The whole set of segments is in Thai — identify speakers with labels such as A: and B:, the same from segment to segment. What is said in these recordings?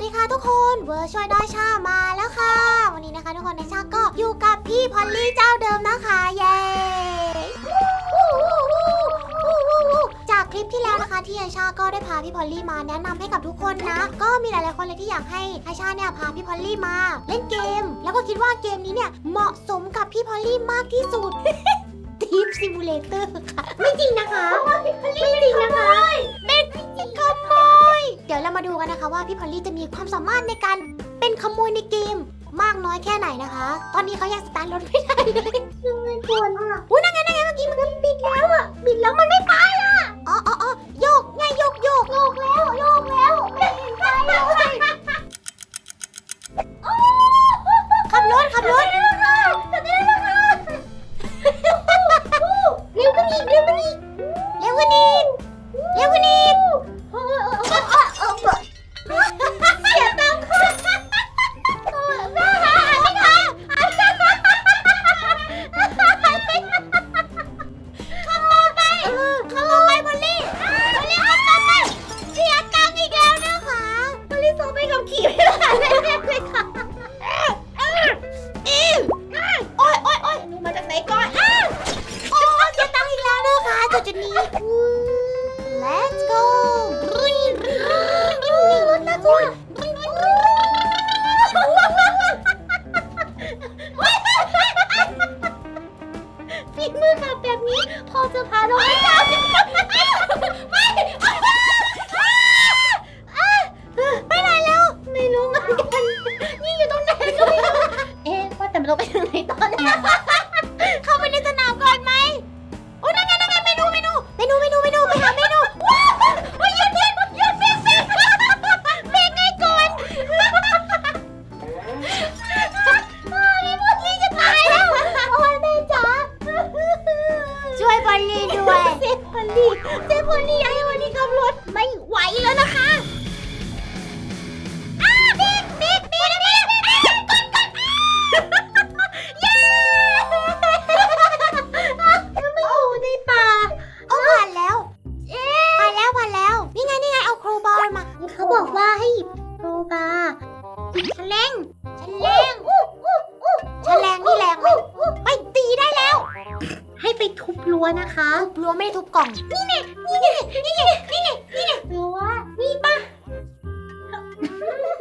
A: วัสดีค่ะทุกคนเวอร์ชวลดอยชามาแล้วค่ะ วันนี้นะคะทุกคนในชาก็อยู่กับพี่พอลลี่เจ้าเดิมนะคะเย้จากคลิปที่แล้วนะคะที่ไอชาก็ได้พาพี่พอลลี่มาแนะนำให้กับทุกคนนะ ก็มีหลายๆคนเลยที่อยากให้ไอชาเนี่ยพาพี่พอลลี่มา เล่นเกม แล้วก็คิดว่าเกมนี้เนี่ยเหมาะสมกับพี่พอลลี่มากที่สุดทีมซิมูเลเตอร์ค่ะ ไม่จริงนะคะ เดี๋ยวเรามาดูกันนะคะว่าพี่พอลลี่จะมีความสามารถในการเป็นขโมยในเกม มากน้อยแค่ไหนนะคะ ตอนนี้เขายังสตาร์ทรถไม่ได้เลยยังไงกวนอะอุ้ยนั่นไงนั่นไงเมื่อกี้มันก็บิดแล้วอะบิดแล้วมันไม่ไป อ๊ะว่าแต่เราไป บอกว่าให้หยิบครูบาหยิบแฉลงแฉลงแฉลงนี่แรงไหมไปตีได้แล้ว ให้ไปทุบรั้วนะคะทุบรั้วไม่ได้ทุบกล่อง นี่ไงนี่ไงนี่ไงนี่ไงนี่ไงรั้วนี่ปะ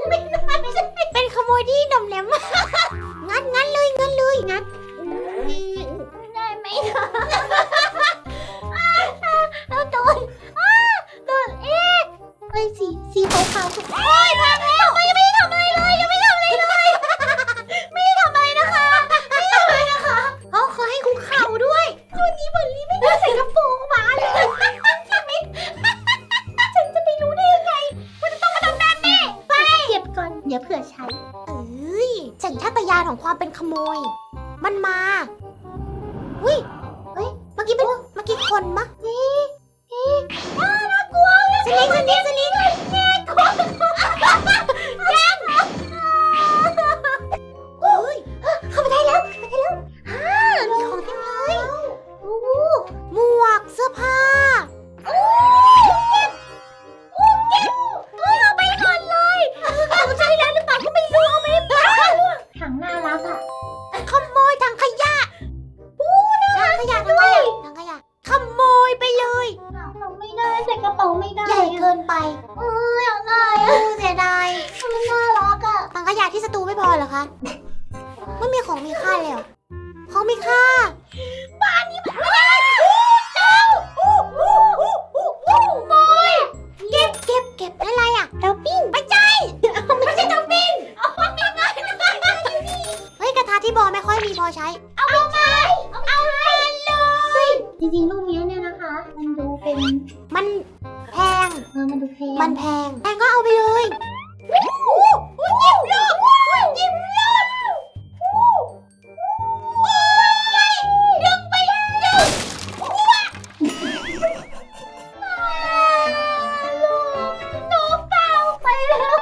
A: ไม่ไม่ใช่เป็นขโมยที่ดำแหลมมาก เอ้ยสีสีขาวขาวๆโอ้ยพังแล้วไม่ยังไม่ได้ทำอะไรเลยยังไม่ได้ทำอะไรเลย ไม่ได้ทำอะไรนะคะไม่ได้ทำอะไรนะคะเขาเขาให้คุกเข่าด้วยวันนี้บอลลี่ไม่ได้ใส่กระโปรงมาเลยชีวิตฉันจะไปรู้ได้ยังไงว่าจะต้องมาทำแบบนี้ไปเก็บก่อนเดี๋ยวเผื่อใช้เอ้ยสัญชาตญาณของความเป็นขโมย มันมาอุ้ยเฮ้ยเมื่อกี้เป็นเมื่อกี้คนมะเฮ้ยเฮ้ยน่ากลัวเลยสลิงสลิงสลิงแขยะถังขยะถังขยะขโมยไปเลย
B: ไม่ได้ใส่กระเป๋าไม่ได้
A: ใหญ่เกินไป
B: เอออยากได้
A: เออเสียดาย
B: มันน่ารักอะ
A: ถังขยะที่สตูไม่พอเหรอคะไม่มีของมีค่าเลยเหรอของมีค่าบ้านนี้มันอะไรเจ้าอู้อู้อู้อู้อู้โมยเก็บเก็บเก็บอะไรอะเตาปิ้งไม่ใช่ไม่ใช่เตาปิ้งเอาไปไงเฮ้ยกระทะที่บอไม่ค่อยมีพอใช้ เอาไปใช้เอาไปเลย
B: จริงๆรูปนี้เนี่ยนะคะ มันดูเป็น
A: มันแพง
B: เออมันดูแพง
A: มันแพงแพงก็เอาไปเลยโอ้โหยิ้มเลยยิ้มเลยโอ้ยดึงไปดึงหนูเปล่าไปแล้ว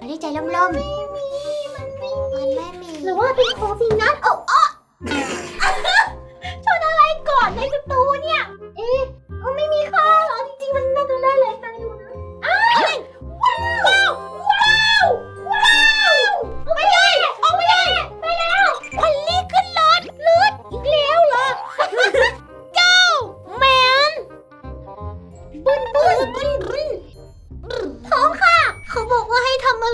A: อันนี้ใจล่มๆไม่มีมันไม่มี มันไม่มี
B: หรือว่าเป็นของสิ่งนั้นโอ้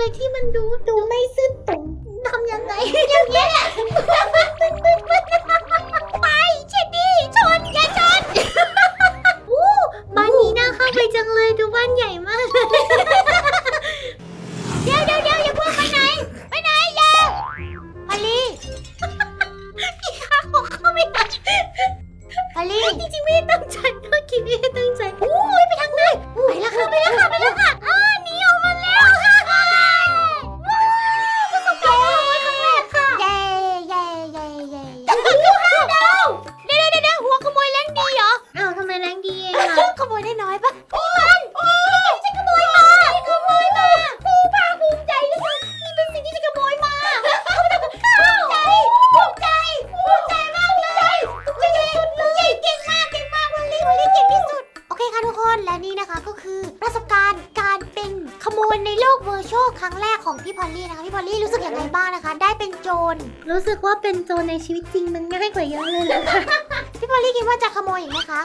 A: ไรที่มันดูดูไม่ซื่อตรงทำยังไงอย่างเงี้ย คค่ะทุก
C: คนและนี่นะคะก็คือประสบการณ์การเป็นขโมยในโลกเวอร์ชวลครั้งแรกของพี่พอลลี่นะคะพี่พอลลี่รู้สึกยังไงบ้างนะคะ ได้เป็นโจร
A: รู้สึกว่าเป็นโจรในชีวิตจริงมันง่ายกว่าเยอะเลยนะคะ
C: พี่พอลลี่คิดว่าจะขโมยอีกไหมคะ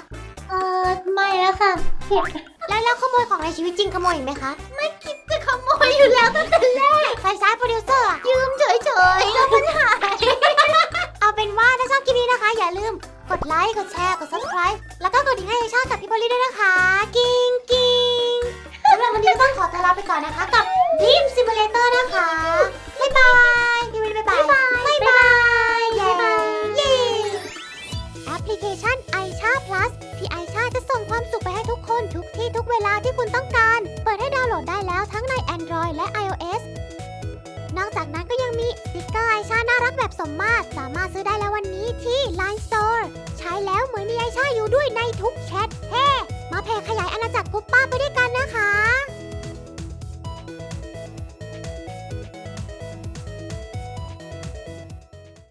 A: เออไม่แล้วค่ะเข็ด
C: แล้วแล้วขโมยของในชีวิตจริงขโมยอีกไหมคะ
A: ไม่คิดจะขโมยอยู่แล้วตั้งแต่แรก
C: ไฟซ้ายโปรดิวเซอร์อะ
A: ยืมเฉยๆแล้วมันหาย
C: เอา กดไลค์ กดแชร์ กด subscribe แล้วก็กดดิ่งให้ช่องกับพี่พอลลี่ด้วยนะคะ กิ้งกิ้งสำหรับวันนี้ก็ต้องขอตัวลาไปก่อนนะคะ กับ Dream Simulator นะคะ บ๊ายบายพี่วินบ๊ายบาย บ๊ายบาย เย้เย้แอปพลิเคชัน i อ h a Plus ที่ i อ h a จะส่งความสุขไปให้ทุกคนทุกที่ทุกเวลาที่คุณต้องการ เปิดให้ดาวน์โหลดได้แล้วทั้งใน Android และ iOS นอกจากนั้นก็ยังมีสติกเกอร์ไอชาน่ารักแบบสมมาตร สามารถซื้อได้แล้ววันนี้ที่ Line Store ใช่อยู่ด้วยในทุกแชทแฮ่มาแผ่ขยายอาณาจักรกุ๊ปป้าไปด้วยกันนะคะ